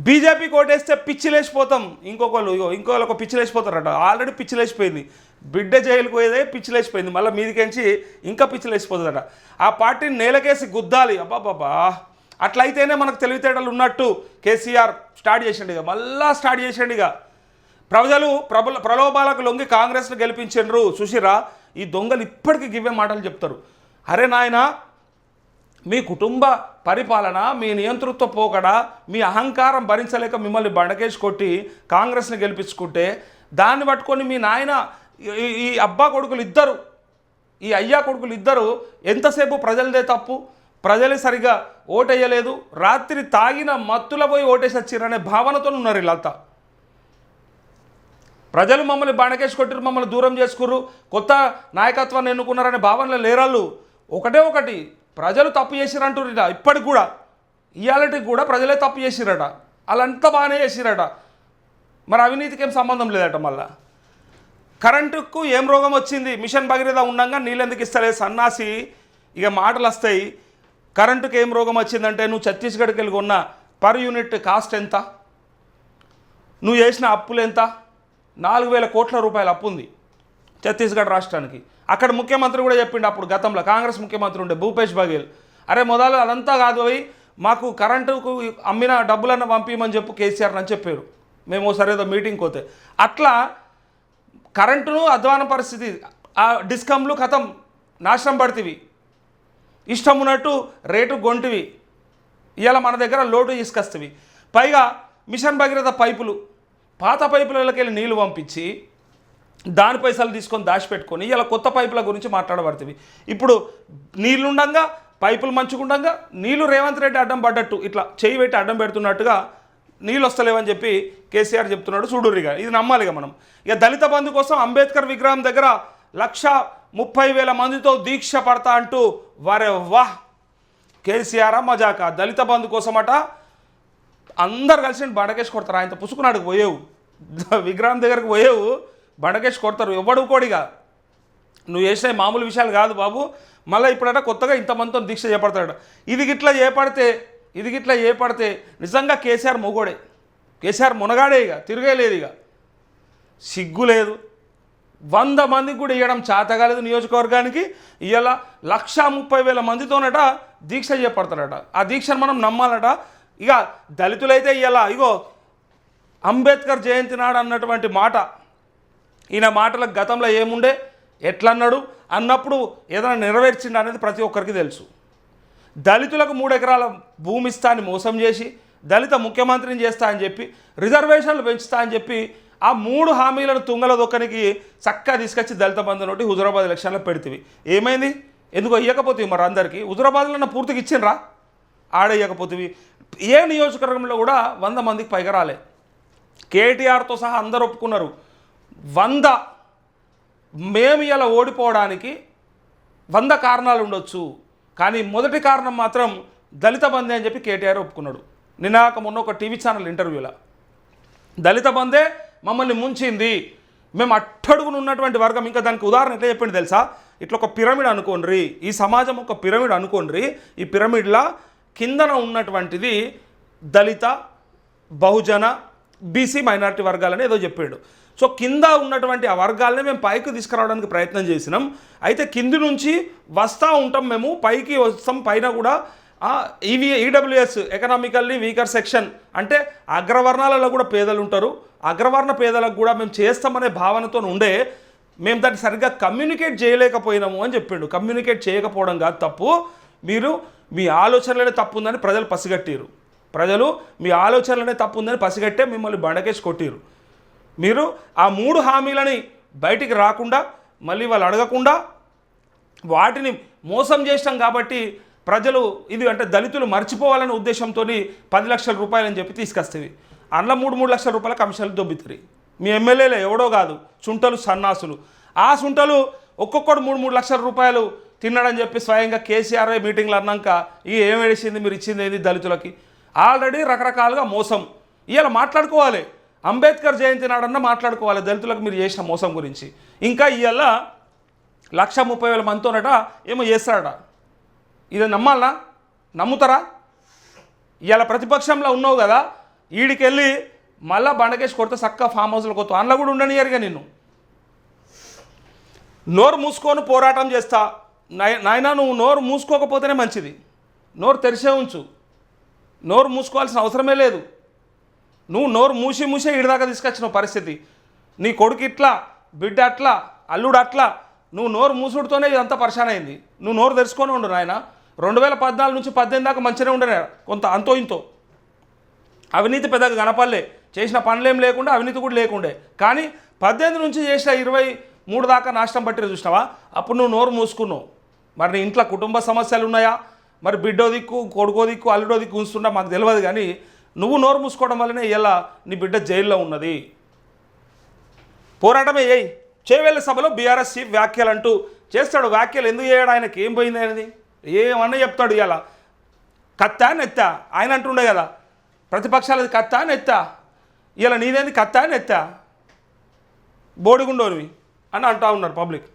BJP కోటేస్తే పిచ్చిలేసిపోతాం. ఇంకొకళ్ళు ఇగో ఇంకొకళ్ళు ఒక పిచ్చిలేసిపోతారట. ఆల్రెడీ పిచ్చిలేసిపోయింది. బిడ్డ జైలుకు పోయేదే పిచ్చిలేసిపోయింది. మళ్ళీ మీదికెంచి ఇంకా పిచ్చిలేసిపోతుందట. ఆ పార్టీని నేలకేసి గుద్దాలి. అబ్బాబాబా అట్లయితేనే మనకు తెలివితేటలు ఉన్నట్టు కేసీఆర్ స్టార్ట్ చేసిండు ఇక. మళ్ళా స్టార్ట్ చేసిండు ఇక. ప్రజలు ప్రబల ప్రలోభాలకు లొంగి కాంగ్రెస్ను గెలిపించండ్రు. సుశీరా ఈ దొంగలు ఇప్పటికీ గివ్వే మాటలు చెప్తారు. అరే నాయనా మీ కుటుంబ పరిపాలన మీ నియంతృత్వ పోకడ మీ అహంకారం భరించలేక మిమ్మల్ని బండకేసి కొట్టి కాంగ్రెస్ని గెలిపించుకుంటే దాన్ని పట్టుకొని మీ నాయన ఈ- ఈ అబ్బా కొడుకులు ఇద్దరు ఈ అయ్యా కొడుకులు ఇద్దరు ఎంతసేపు ప్రజలదే తప్పు? ప్రజలే సరిగా ఓటేయలేదు. రాత్రి తాగిన మత్తుల పోయి ఓటేసి వచ్చిరనే భావనతో ఉన్నారు వీళ్ళంతా. ప్రజలు మమ్మల్ని బాణకేసి కొట్టిరు మమ్మల్ని దూరం చేసుకుర్రు. కొత్త నాయకత్వాన్ని ఎన్నుకున్నారనే భావనలో లేరాళ్ళు. ఒకటే ఒకటి ప్రజలు తప్పు చేసిరంటుర్రట ఇప్పటికి కూడా. ఇవాళకి కూడా ప్రజలే తప్పు చేసిరట వాళ్ళంతా బాగానే చేసిరట మరి అవినీతికి ఏం సంబంధం లేదట మళ్ళా? కరెంటుకు ఏం రోగం వచ్చింది? మిషన్ భగీరథ నీళ్ళు ఎందుకు ఇస్తలే సన్నాసి ఇక మాటలు వస్తాయి. కరెంటుకి ఏం రోగం వచ్చిందంటే నువ్వు ఛత్తీస్గఢ్కి వెళ్ళి కొన్న పర్ యూనిట్ కాస్ట్ ఎంత? నువ్వు చేసిన అప్పులు ఎంత? నాలుగు వేల కోట్ల రూపాయల అప్పు ఉంది. ఛత్తీస్గఢ్ రాష్ట్రానికి. అక్కడ ముఖ్యమంత్రి కూడా చెప్పిండు అప్పుడు గతంలో. కాంగ్రెస్ ముఖ్యమంత్రి ఉండే భూపేష్ బఘేల్. అరే మొదలు అదంతా కాదు అవి. మాకు కరెంటుకు అమ్మిన డబ్బులన్న పంపించమని చెప్పు కేసీఆర్ అని చెప్పారు. మేము ఒకసారి ఏదో మీటింగ్ పోతే. అట్లా కరెంటును అధ్వాన పరిస్థితి ఆ డిస్కమ్లు కథం నాశనం పడుతుంది ఇష్టం ఉన్నట్టు రేటు గొంటివి. ఇలా మన దగ్గర లోటు తీసుకొస్తవి. పైగా మిషన్ భగీరథ పైపులు పాత పైపులకి వెళ్ళి నీళ్ళు పంపించి దాని పైసలు తీసుకొని దాచిపెట్టుకొని ఇలా కొత్త పైపుల గురించి మాట్లాడబడుతుంది. ఇప్పుడు నీళ్ళుండంగా పైపులు మంచుకుండగా నీళ్ళు రేవంత్ రెడ్డి అడ్డం పడ్డట్టు ఇట్లా చేయి పెట్టి అడ్డం పెడుతున్నట్టుగా నీళ్ళు వస్తలేవని చెప్పి కేసీఆర్ చెప్తున్నాడు చూడురిగా ఇది నమ్మాలిగా మనం. ఇక దళిత బంధు కోసం అంబేద్కర్ విగ్రహం దగ్గర లక్ష ముప్పై వేల మందితో దీక్ష పడతా అంటూ వరే వాహ్! కేసీఆర్ మజాక? దళిత బంధు కోసమట అందరు కలిసి బండకేసి కొడతారు. ఆయనతో పుసుకున్నాడుకు పోయేవు. విగ్రహం దగ్గరకు పోయేవు. బండకేసి కొడతారు. ఎవడు కోడిగా నువ్వు చేసిన మామూలు విషయాలు కాదు బాబు. మళ్ళీ ఇప్పుడట కొత్తగా ఇంతమందితో దీక్ష చేపడతాడు ఇది గిట్లా చేపడితే ఇది గిట్లా చేపడితే నిజంగా కేసీఆర్ మొగోడే. కేసీఆర్ మునగాడే ఇక తిరగలేదు ఇక. సిగ్గు లేదు. వంద మందికి కూడా ఇవ్వడం చేతగాలేదు నియోజకవర్గానికి. ఇలా లక్ష ముప్పై వేల మందితోనట దీక్ష చేపడతాడట. ఆ దీక్షను మనం నమ్మాలట. ఇక దళితులైతే ఇలా ఇగో అంబేద్కర్ జయంతి నాడు అన్నటువంటి మాట ఈయన మాటలకు గతంలో ఏముండే? ఎట్లన్నాడు? అన్నప్పుడు ఏదైనా నెరవేర్చిండు అనేది ప్రతి ఒక్కరికి తెలుసు. దళితులకు మూడు ఎకరాల భూమి ఇస్తా అని మోసం చేసి దళిత ముఖ్యమంత్రిని చేస్తా అని చెప్పి రిజర్వేషన్లు పెంచుతా అని చెప్పి ఆ మూడు హామీలను తుంగల దొక్కనికి చక్కగా తీసుకొచ్చి దళిత బంధు నోటి హుజురాబాద్ ఎలక్షన్లో పెడితివి. ఏమైంది? ఎందుకు ఇవ్వకపోతే మరి అందరికీ. హుజురాబాద్లో పూర్తిగా ఇచ్చిండ్రా? ఆడ ఇవ్వకపోతివి ఏ నియోజకవర్గంలో కూడా వంద మందికి పైగా రాలే. కేటీఆర్తో సహా అందరు ఒప్పుకున్నారు. వంద మేము ఇలా ఓడిపోవడానికి వంద కారణాలు ఉండొచ్చు. కానీ మొదటి కారణం మాత్రం దళిత బందే అని చెప్పి కేటీఆర్ ఒప్పుకున్నాడు. నినాక మొన్న ఒక టీవీ ఛానల్ ఇంటర్వ్యూలో. దళిత బందే మమ్మల్ని ముంచింది. మేము అట్టడుగున ఉన్నటువంటి వర్గం. ఇంకా దానికి ఉదాహరణ ఎట్లా చెప్పండి తెలుసా? ఇట్లా ఒక పిరమిడ్ అనుకోండి ఈ సమాజం ఒక పిరమిడ్ అనుకోండి ఈ పిరమిడ్లా కిందన ఉన్నటువంటిది దళిత బహుజన బీసీ మైనారిటీ వర్గాలని ఏదో చెప్పాడు. సో కింద ఉన్నటువంటి ఆ వర్గాలని మేము పైకి తీసుకురావడానికి ప్రయత్నం చేసినాం. అయితే కింది నుంచి వస్తూ ఉంటాం మేము పైకి వస్తాం పైన కూడా ఆ, ఈడబ్ల్యూఎస్ ఎకనామికల్లీ వీకర్ సెక్షన్ అంటే అగ్రవర్ణాలలో కూడా పేదలు ఉంటారు. అగ్రవర్ణ పేదలకు కూడా మేము చేస్తామనే భావనతో ఉండే మేము దాన్ని సరిగ్గా కమ్యూనికేట్ చేయలేకపోయినాము అని చెప్పిండు. కమ్యూనికేట్ చేయకపోవడం కాదు తప్పు. మీరు మీ ఆలోచనలనే తప్పు ఉందని ప్రజలు పసిగట్టిరు ప్రజలు మీ ఆలోచనలనే తప్పు ఉందని పసిగట్టే మిమ్మల్ని బండకేసి కొట్టిరు మీరు ఆ మూడు హామీలని బయటికి రాకుండా మళ్ళీ వాళ్ళు అడగకుండా వాటిని మోసం చేసినాం కాబట్టి ప్రజలు ఇది అంటే దళితులు మర్చిపోవాలనే ఉద్దేశంతో పది లక్షల రూపాయలని చెప్పి తీసుకొస్తుంది. అందులో మూడు మూడు లక్షల రూపాయల కమిషన్లు దొబ్బితురి. మీ ఎమ్మెల్యేలు ఎవడో కాదు చుంటలు సన్నాసులు. ఆ సుంటలు ఒక్కొక్కడు మూడు మూడు లక్షల రూపాయలు తిన్నాడని చెప్పి స్వయంగా కేసీఆర్ మీటింగ్లు అన్నాక ఈ ఏం వేసింది మీరు ఇచ్చింది ఏంది దళితులకి? ఆల్రెడీ రకరకాలుగా మోసం. ఇవాళ మాట్లాడుకోవాలి. అంబేద్కర్ జయంతి నాడన్నా మాట్లాడుకోవాలి. దళితులకు మీరు చేసిన మోసం గురించి. ఇంకా ఇవాళ లక్ష ముప్పై వేల మందితోనట ఏమో చేస్తాడట ఇది నమ్మాలా? నమ్ముతారా? ఇవాళ ప్రతిపక్షంలో ఉన్నావు కదా ఈడికెళ్ళి మళ్ళా బండకేసి కొడితే చక్క ఫామ్ హౌస్లో కొత్త అందులో కూడా ఉండనియరుగా నిన్ను. నోరు మూసుకొని పోరాటం చేస్తా. నాయన నాయనా నువ్వు నోరు మూసుకోకపోతేనే మంచిది. నోరు తెరిసే ఉంచు. నోరు మూసుకోవాల్సిన అవసరమే లేదు. నువ్వు నోరు మూసి మూసే ఇడిదాకా తీసుకొచ్చిన పరిస్థితి. నీ కొడుకు ఇట్లా బిడ్డ అట్లా అల్లుడు అట్లా నువ్వు నోరు మూసుడుతోనే ఇదంతా పరిశాన్ అయింది నువ్వు నోరు తెరుచుకొని ఉండు నాయన. రెండు వేల పద్నాలుగు నుంచి పద్దెనిమిది దాకా మంచిగానే ఉండే కొంత అంతో ఇంతో. అవినీతి పెద్దగా గణపల్లే చేసిన పనులేం లేకుండా అవినీతి కూడా లేకుండే. కానీ పద్దెనిమిది నుంచి చేసిన ఇరవై మూడు దాకా నాశనం పట్టి చూసినావా? అప్పుడు నువ్వు నోరు మూసుకున్నావు. మరి నీ ఇంట్లో కుటుంబ సమస్యలు ఉన్నాయా? మరి బిడ్డో దిక్కు కొడుకో దిక్కు అల్లుడో దిక్కు ఉంచుతుంటా మాకు తెలియదు కానీ నువ్వు నోరు మూసుకోవడం వల్లనే ఇలా నీ బిడ్డ జైల్లో ఉన్నది. పోరాటమే ఏయ్. చేవేళ్ళ సభలో బీఆర్ఎస్ చీఫ్ వ్యాఖ్యలు అంటూ చేస్తాడు వ్యాఖ్యలు ఎందుకు చేయడు? ఆయనకి ఏం పోయింది అనేది ఏమన్నా చెప్తాడు ఇలా కత్తా నెత్తా? ఆయన అంటుండే కదా ప్రతిపక్షాలది కత్తా నెత్తా? ఇలా నీదేంది? కత్తా నెత్తా? బోడిగుండోనివి అని అంటూ ఉన్నారు పబ్లిక్.